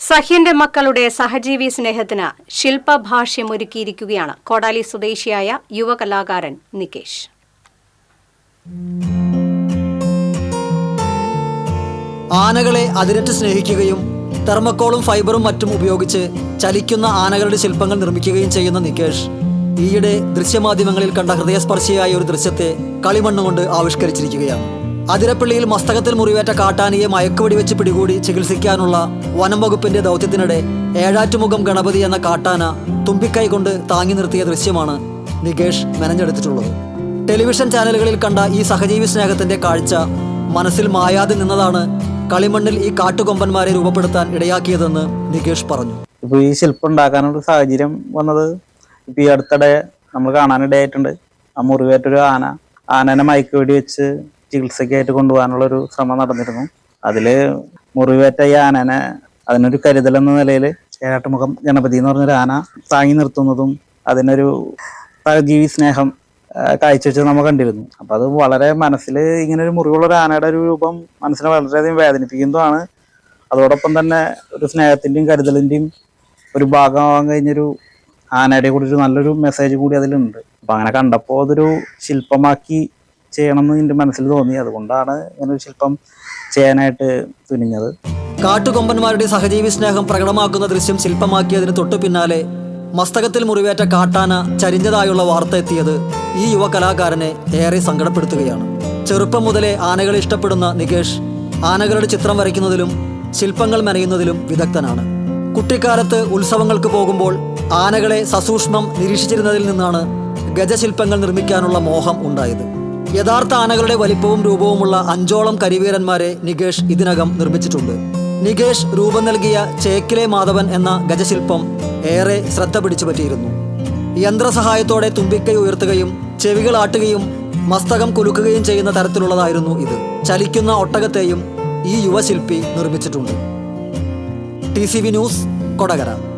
സഹ്യന്റെ മക്കളുടെ സഹജീവി സ്നേഹത്തിന് ശില്പഭാഷ്യമൊരുക്കിയിരിക്കുകയാണ് കോടാലി സ്വദേശിയായ യുവകലാകാരൻ നികേഷ്. ആനകളെ അതിരറ്റ് സ്നേഹിക്കുകയും തെർമക്കോളും ഫൈബറും മറ്റും ഉപയോഗിച്ച് ചലിക്കുന്ന ആനകളുടെ ശില്പങ്ങൾ നിർമ്മിക്കുകയും ചെയ്യുന്ന നികേഷ് ഈയിടെ ദൃശ്യമാധ്യമങ്ങളിൽ കണ്ട ഹൃദയസ്പർശിയായ ഒരു ദൃശ്യത്തെ കളിമണ്ണ് കൊണ്ട് ആവിഷ്കരിച്ചിരിക്കുകയാണ്. അതിരപ്പള്ളിയിൽ മസ്തകത്തിൽ മുറിവേറ്റ കാട്ടാനിയെ മയക്കുവെടി വെച്ച് പിടികൂടി ചികിത്സിക്കാനുള്ള വനം വകുപ്പിന്റെ ദൗത്യത്തിനിടെ ഏഴാറ്റുമുഖം ഗണപതി എന്ന കാട്ടാന തുമ്പിക്കൈ കൊണ്ട് താങ്ങി നിർത്തിയ ദൃശ്യമാണ് നികേഷ് മെനഞ്ഞെടുത്തിട്ടുള്ളത്. ടെലിവിഷൻ ചാനലുകളിൽ കണ്ട ഈ സഹജീവി സ്നേഹത്തിന്റെ കാഴ്ച മനസ്സിൽ മായാതെ നിന്നതാണ് കളിമണ്ണിൽ ഈ കാട്ടുകൊമ്പന്മാരെ രൂപപ്പെടുത്താൻ ഇടയാക്കിയതെന്ന് നികേഷ് പറഞ്ഞു. ഇപ്പൊ ഈ ശില്പം ഉണ്ടാക്കാനുള്ള സാഹചര്യം വന്നത് ഇപ്പൊ ഈ അടുത്തിടെ നമ്മൾ കാണാനിടയായിട്ടുണ്ട്. ആ മുറിവേറ്റൊരു ആന. ആനനെ മയക്കുവെടി വെച്ച് ചികിത്സയ്ക്കായിട്ട് കൊണ്ടുപോകാനുള്ള ഒരു ശ്രമം നടന്നിരുന്നു. അതിൽ മുറിവേറ്റ ഈ ആനനെ അതിനൊരു കരുതലെന്ന നിലയിൽ ഏഴാട്ടുമുഖം ഗണപതി എന്ന് പറഞ്ഞൊരു ആന താങ്ങി നിർത്തുന്നതും അതിനൊരു സഹജീവി സ്നേഹം കാഴ്ചവെച്ചത് നമ്മൾ കണ്ടിരുന്നു. അപ്പം അത് വളരെ മനസ്സിൽ ഇങ്ങനെ ഒരു മുറിവുള്ള ഒരു ആനയുടെ ഒരു രൂപം മനസ്സിനെ വളരെയധികം വേദനിപ്പിക്കുന്നതുമാണ്. അതോടൊപ്പം തന്നെ ഒരു സ്നേഹത്തിന്റെയും കരുതലിന്റെയും ഒരു ഭാഗമാകാൻ കഴിഞ്ഞൊരു ആനയുടെ കൂടി ഒരു നല്ലൊരു മെസ്സേജ് കൂടി അതിലുണ്ട്. അപ്പം അങ്ങനെ കണ്ടപ്പോൾ അതൊരു ശില്പമാക്കി ചെയ്യണം എന്ന് എന്റെ മനസ്സിൽ തോന്നി. അതുകൊണ്ടാണ് ഇങ്ങനെ ഒരു ശില്പം ചെയ്യാനായിട്ട് തുനിഞ്ഞത്. കാട്ടുകൊമ്പന്മാരുടെ സഹജീവി സ്നേഹം പ്രകടമാക്കുന്ന ദൃശ്യം ശില്പമാക്കിയതിന് തൊട്ടു പിന്നാലെ മസ്തകത്തിൽ മുറിവേറ്റ കാട്ടാന ചരിഞ്ഞതായുള്ള വാർത്ത എത്തിയത് ഈ യുവ കലാകാരനെ ഏറെ സങ്കടപ്പെടുത്തുകയാണ്. ചെറുപ്പം മുതലേ ആനകളെ ഇഷ്ടപ്പെടുന്ന നികേഷ് ആനകളുടെ ചിത്രം വരയ്ക്കുന്നതിലും ശില്പങ്ങൾ മെനയുന്നതിലും വിദഗ്ധനാണ്. കുട്ടിക്കാലത്ത് ഉത്സവങ്ങൾക്ക് പോകുമ്പോൾ ആനകളെ സസൂക്ഷ്മം നിരീക്ഷിച്ചിരുന്നതിൽ നിന്നാണ് ഗജശില്പങ്ങൾ നിർമ്മിക്കാനുള്ള മോഹം ഉണ്ടായത്. യഥാർത്ഥ ആനകളുടെ വലിപ്പവും രൂപവുമുള്ള അഞ്ചോളം കരിവീരന്മാരെ നികേഷ് ഇതിനകം നിർമ്മിച്ചിട്ടുണ്ട്. നികേഷ് രൂപം നൽകിയ ചേക്കിലെ മാധവൻ എന്ന ഗജശില്പം ഏറെ ശ്രദ്ധ പിടിച്ചു പറ്റിയിരുന്നു. യന്ത്രസഹായത്തോടെ തുമ്പിക്കൈ ഉയർത്തുകയും ചെവികൾ ആട്ടുകയും മസ്തകം കുലുക്കുകയും ചെയ്യുന്ന തരത്തിലുള്ളതായിരുന്നു ഇത്. ചലിക്കുന്ന ഒട്ടകത്തെയും ഈ യുവശില്പി നിർമ്മിച്ചിട്ടുണ്ട്. T news Kodakara.